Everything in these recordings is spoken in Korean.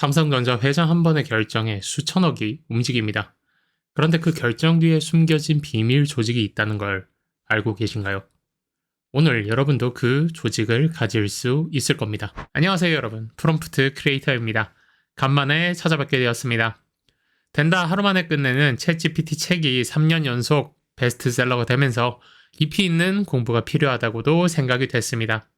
삼성전자 회장 한 번의 결정에 수천억이 움직입니다. 그런데 그 결정 뒤에 숨겨진 비밀 조직이 있다는 걸 알고 계신가요? 오늘 여러분도 그 조직을 가질 수 있을 겁니다. 안녕하세요 여러분. 프롬프트 크리에이터입니다. 간만에 찾아뵙게 되었습니다. 된다 하루 만에 끝내는 챗GPT 책이 3년 연속 베스트셀러가 되면서 깊이 있는 공부가 필요하다고도 생각이 됐습니다.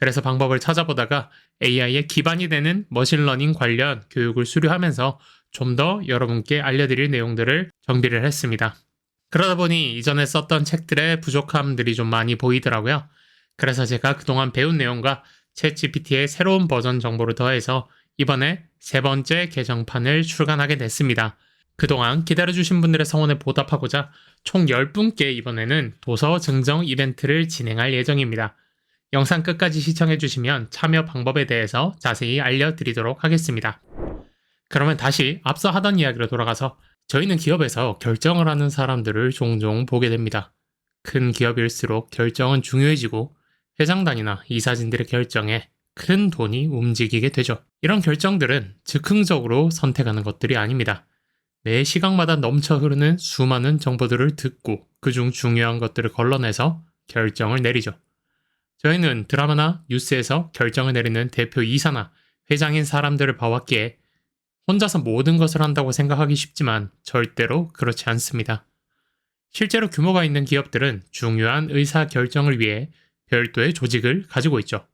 그래서 방법을 찾아보다가 AI의 기반이 되는 머신러닝 관련 교육을 수료하면서 좀 더 여러분께 알려드릴 내용들을 정비를 했습니다. 그러다 보니 이전에 썼던 책들의 부족함들이 좀 많이 보이더라고요. 그래서 제가 그동안 배운 내용과 챗GPT의 새로운 버전 정보를 더해서 이번에 세 번째 개정판을 출간하게 됐습니다. 그동안 기다려주신 분들의 성원에 보답하고자 총 10분께 이번에는 도서 증정 이벤트를 진행할 예정입니다. 영상 끝까지 시청해 주시면 참여 방법에 대해서 자세히 알려드리도록 하겠습니다. 그러면 다시 앞서 하던 이야기로 돌아가서 저희는 기업에서 결정을 하는 사람들을 종종 보게 됩니다. 큰 기업일수록 결정은 중요해지고 회장단이나 이사진들의 결정에 큰 돈이 움직이게 되죠. 이런 결정들은 즉흥적으로 선택하는 것들이 아닙니다. 매 시각마다 넘쳐 흐르는 수많은 정보들을 듣고 그중 중요한 것들을 걸러내서 결정을 내리죠. 저희는 드라마나 뉴스에서 결정을 내리는 대표 이사나 회장인 사람들을 봐왔기에 혼자서 모든 것을 한다고 생각하기 쉽지만 절대로 그렇지 않습니다. 실제로 규모가 있는 기업들은 중요한 의사 결정을 위해 별도의 조직을 가지고 있죠.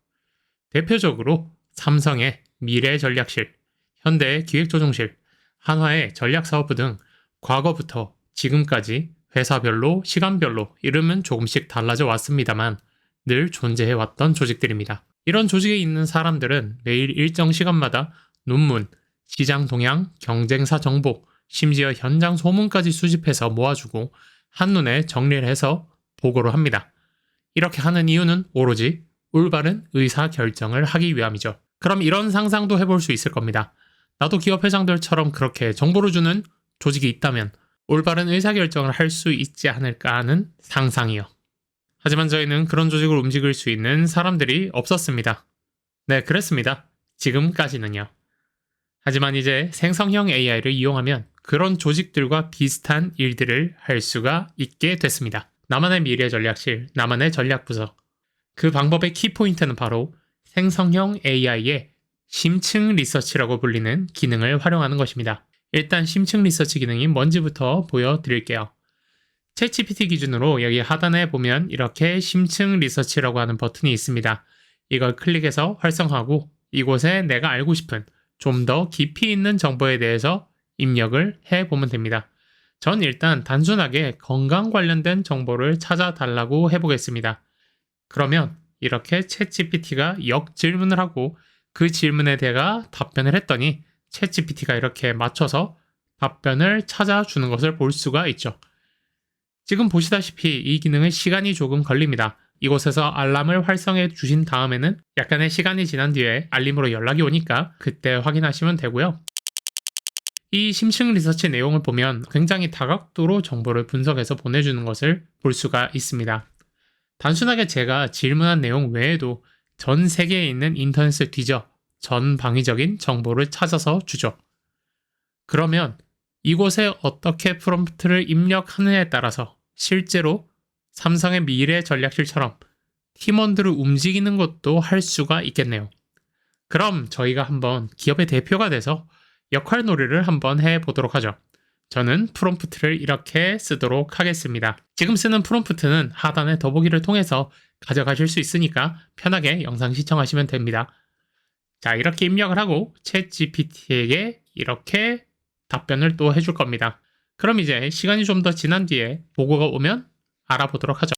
대표적으로 삼성의 미래 전략실, 현대의 기획조정실, 한화의 전략사업부 등 과거부터 지금까지 회사별로 시간별로 이름은 조금씩 달라져 왔습니다만 늘 존재해 왔던 조직들입니다. 이런 조직에 있는 사람들은 매일 일정 시간마다 논문, 시장 동향, 경쟁사 정보, 심지어 현장 소문까지 수집해서 모아주고 한눈에 정리를 해서 보고를 합니다. 이렇게 하는 이유는 오로지 올바른 의사 결정을 하기 위함이죠. 그럼 이런 상상도 해볼 수 있을 겁니다. 나도 기업 회장들처럼 그렇게 정보를 주는 조직이 있다면 올바른 의사결정을 할 수 있지 않을까 하는 상상이요. 하지만 저희는 그런 조직을 움직일 수 있는 사람들이 없었습니다. 네, 그랬습니다. 지금까지는요. 하지만 이제 생성형 AI를 이용하면 그런 조직들과 비슷한 일들을 할 수가 있게 됐습니다. 나만의 미래 전략실, 나만의 전략부서. 그 방법의 키포인트는 바로 생성형 AI의 심층 리서치라고 불리는 기능을 활용하는 것입니다. 일단 심층 리서치 기능이 뭔지부터 보여드릴게요. 챗GPT 기준으로 여기 하단에 보면 이렇게 심층 리서치라고 하는 버튼이 있습니다. 이걸 클릭해서 활성화하고 이곳에 내가 알고 싶은 좀 더 깊이 있는 정보에 대해서 입력을 해 보면 됩니다. 전 일단 단순하게 건강 관련된 정보를 찾아달라고 해보겠습니다. 그러면 이렇게 챗GPT가 역질문을 하고 그 질문에 대가 답변을 했더니 챗GPT가 이렇게 맞춰서 답변을 찾아주는 것을 볼 수가 있죠. 지금 보시다시피 이 기능은 시간이 조금 걸립니다. 이곳에서 알람을 활성해 주신 다음에는 약간의 시간이 지난 뒤에 알림으로 연락이 오니까 그때 확인하시면 되고요. 이 심층 리서치 내용을 보면 굉장히 다각도로 정보를 분석해서 보내주는 것을 볼 수가 있습니다. 단순하게 제가 질문한 내용 외에도 전 세계에 있는 인터넷을 뒤져 전 방위적인 정보를 찾아서 주죠. 그러면 이곳에 어떻게 프롬프트를 입력하느냐에 따라서 실제로 삼성의 미래 전략실처럼 팀원들을 움직이는 것도 할 수가 있겠네요. 그럼 저희가 한번 기업의 대표가 돼서 역할 놀이를 한번 해보도록 하죠. 저는 프롬프트를 이렇게 쓰도록 하겠습니다. 지금 쓰는 프롬프트는 하단의 더보기를 통해서 가져가실 수 있으니까 편하게 영상 시청하시면 됩니다. 자, 이렇게 입력을 하고 챗 GPT에게 이렇게 답변을 또 해줄 겁니다. 그럼 이제 시간이 좀 더 지난 뒤에 보고가 오면 알아보도록 하죠.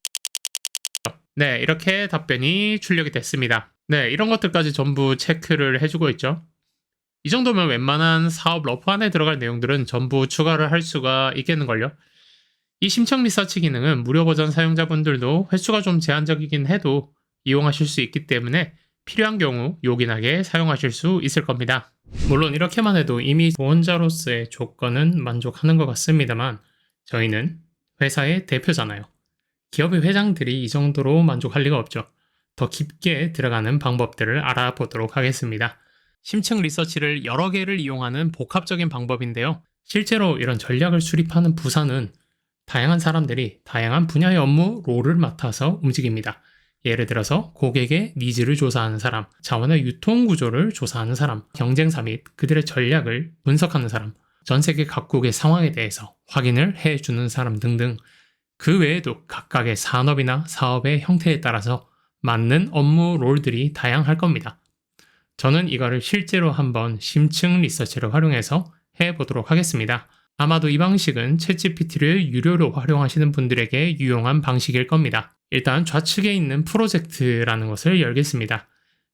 네, 이렇게 답변이 출력이 됐습니다. 네, 이런 것들까지 전부 체크를 해주고 있죠. 이 정도면 웬만한 사업 러프 안에 들어갈 내용들은 전부 추가를 할 수가 있겠는걸요. 이 심층 리서치 기능은 무료 버전 사용자분들도 횟수가 좀 제한적이긴 해도 이용하실 수 있기 때문에 필요한 경우 요긴하게 사용하실 수 있을 겁니다. 물론 이렇게만 해도 이미 보원자로서의 조건은 만족하는 것 같습니다만 저희는 회사의 대표잖아요. 기업의 회장들이 이 정도로 만족할 리가 없죠. 더 깊게 들어가는 방법들을 알아보도록 하겠습니다. 심층 리서치를 여러 개를 이용하는 복합적인 방법인데요. 실제로 이런 전략을 수립하는 부서는 다양한 사람들이 다양한 분야의 업무 롤을 맡아서 움직입니다. 예를 들어서 고객의 니즈를 조사하는 사람, 자원의 유통 구조를 조사하는 사람, 경쟁사 및 그들의 전략을 분석하는 사람, 전 세계 각국의 상황에 대해서 확인을 해주는 사람 등등 그 외에도 각각의 산업이나 사업의 형태에 따라서 맞는 업무 롤들이 다양할 겁니다. 저는 이거를 실제로 한번 심층 리서치를 활용해서 해보도록 하겠습니다. 아마도 이 방식은 챗GPT를 유료로 활용하시는 분들에게 유용한 방식일 겁니다. 일단 좌측에 있는 프로젝트라는 것을 열겠습니다.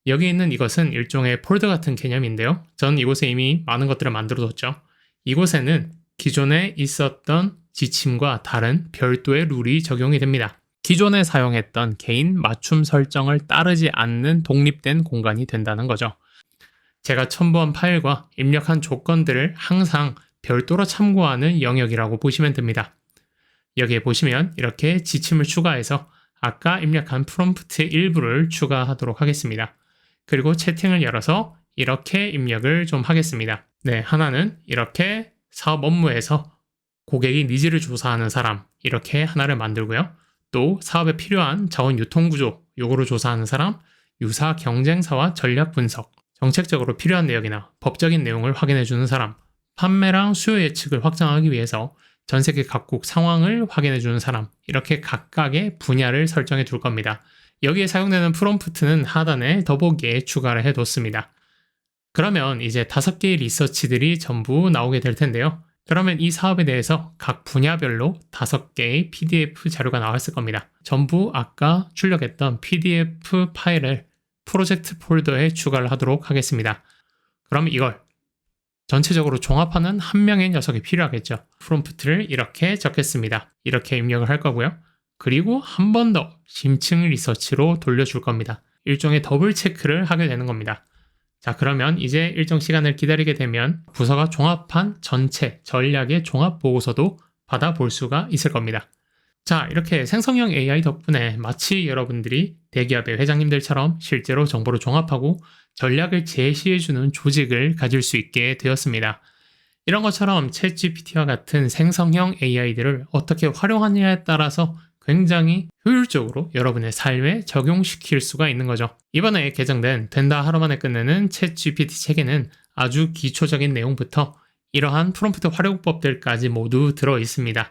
여기 있는 이것은 일종의 폴더 같은 개념인데요. 저는 이곳에 이미 많은 것들을 만들어뒀죠. 이곳에는 기존에 있었던 지침과 다른 별도의 룰이 적용이 됩니다. 기존에 사용했던 개인 맞춤 설정을 따르지 않는 독립된 공간이 된다는 거죠. 제가 첨부한 파일과 입력한 조건들을 항상 별도로 참고하는 영역이라고 보시면 됩니다. 여기에 보시면 이렇게 지침을 추가해서 아까 입력한 프롬프트 일부를 추가하도록 하겠습니다. 그리고 채팅을 열어서 이렇게 입력을 좀 하겠습니다. 네, 하나는 이렇게 사업 업무에서 고객이 니즈를 조사하는 사람 이렇게 하나를 만들고요. 또 사업에 필요한 자원 유통 구조 요거를 조사하는 사람, 유사 경쟁사와 전략 분석, 정책적으로 필요한 내역이나 법적인 내용을 확인해 주는 사람, 판매랑 수요 예측을 확장하기 위해서 전 세계 각국 상황을 확인해 주는 사람, 이렇게 각각의 분야를 설정해 둘 겁니다. 여기에 사용되는 프롬프트는 하단에 더보기에 추가를 해 뒀습니다. 그러면 이제 다섯 개의 리서치들이 전부 나오게 될 텐데요. 그러면 이 사업에 대해서 각 분야별로 다섯 개의 PDF 자료가 나왔을 겁니다. 전부 아까 출력했던 PDF 파일을 프로젝트 폴더에 추가를 하도록 하겠습니다. 그럼 이걸 전체적으로 종합하는 한 명의 녀석이 필요하겠죠. 프롬프트를 이렇게 적겠습니다. 이렇게 입력을 할 거고요. 그리고 한 번 더 심층 리서치로 돌려줄 겁니다. 일종의 더블 체크를 하게 되는 겁니다. 자, 그러면 이제 일정 시간을 기다리게 되면 부서가 종합한 전체 전략의 종합 보고서도 받아볼 수가 있을 겁니다. 자, 이렇게 생성형 AI 덕분에 마치 여러분들이 대기업의 회장님들처럼 실제로 정보를 종합하고 전략을 제시해주는 조직을 가질 수 있게 되었습니다. 이런 것처럼 챗GPT와 같은 생성형 AI들을 어떻게 활용하느냐에 따라서 굉장히 효율적으로 여러분의 삶에 적용시킬 수가 있는 거죠. 이번에 개정된 된다 하루 만에 끝내는 챗 GPT 책에는 아주 기초적인 내용부터 이러한 프롬프트 활용법들까지 모두 들어 있습니다.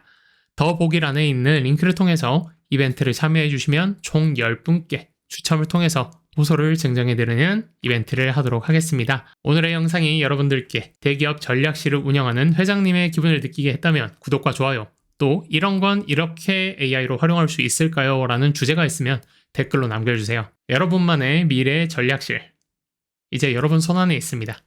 더보기란에 있는 링크를 통해서 이벤트를 참여해 주시면 총 10분께 추첨을 통해서 도서를 증정해드리는 이벤트를 하도록 하겠습니다. 오늘의 영상이 여러분들께 대기업 전략실을 운영하는 회장님의 기분을 느끼게 했다면 구독과 좋아요, 또 이런 건 이렇게 AI로 활용할 수 있을까요? 라는 주제가 있으면 댓글로 남겨주세요. 여러분만의 미래 전략실. 이제 여러분 손안에 있습니다.